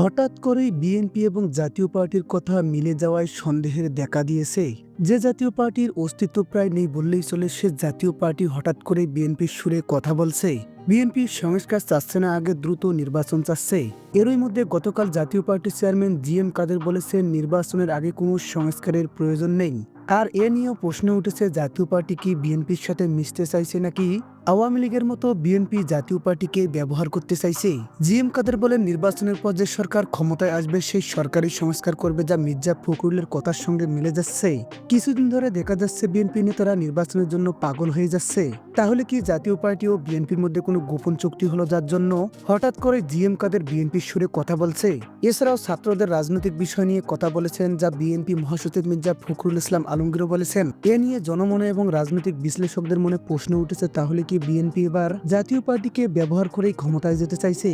হঠাৎ করেই বিএনপি এবং জাতীয় পার্টির কথা মিলে যাওয়ায় সন্দেহের দেখা দিয়েছে। যে জাতীয় পার্টির অস্তিত্ব প্রায় নেই বললেই চলে, সে জাতীয় পার্টি হঠাৎ করে বিএনপির সুরে কথা বলছে। বিএনপি সংস্কার চাচ্ছে না, আগে দ্রুত নির্বাচন চাচ্ছে। এরই মধ্যে গতকাল জাতীয় পার্টির চেয়ারম্যান জি এম কাদের বলেছেন, নির্বাচনের আগে কোনো সংস্কারের প্রয়োজন নেই। আর এ নিয়েও প্রশ্ন উঠেছে, জাতীয় পার্টি কি বিএনপির সাথে মিশতে চাইছে নাকি? আওয়ামী লীগের মতো বিএনপি জাতীয় পার্টিকে ব্যবহার করতে চাইছে। জি এম কাদের বলেন, নির্বাচনের পর যে সরকার ক্ষমতায় আসবে, সেই সরকারি সংস্কার করবে যা মির্জা ফখরুলের কথার সঙ্গে মিলে যাচ্ছে। কিছুদিন ধরে দেখা যাচ্ছে, বিএনপি নেতারা নির্বাচনের জন্য পাগল হয়ে যাচ্ছে। তাহলে কি জাতীয় পার্টি ও বিএনপির মধ্যে কোনো গোপন চুক্তি হলো যার জন্য? হঠাৎ করে জি এম কাদের বিএনপির সুরে কথা বলছে? এছাড়াও ছাত্রদের রাজনৈতিক বিষয় নিয়ে কথা বলেছেন, যা বিএনপি মহাসচিব মির্জা ফখরুল ইসলাম আলমগীরও বলেছেন। এ নিয়ে জনমনে এবং রাজনৈতিক বিশ্লেষকদের মনে প্রশ্ন উঠেছে, তাহলে কি বিএনপি এবার জাতীয় পার্টিকে ব্যবহার করে ক্ষমতায় যেতে চাইছে।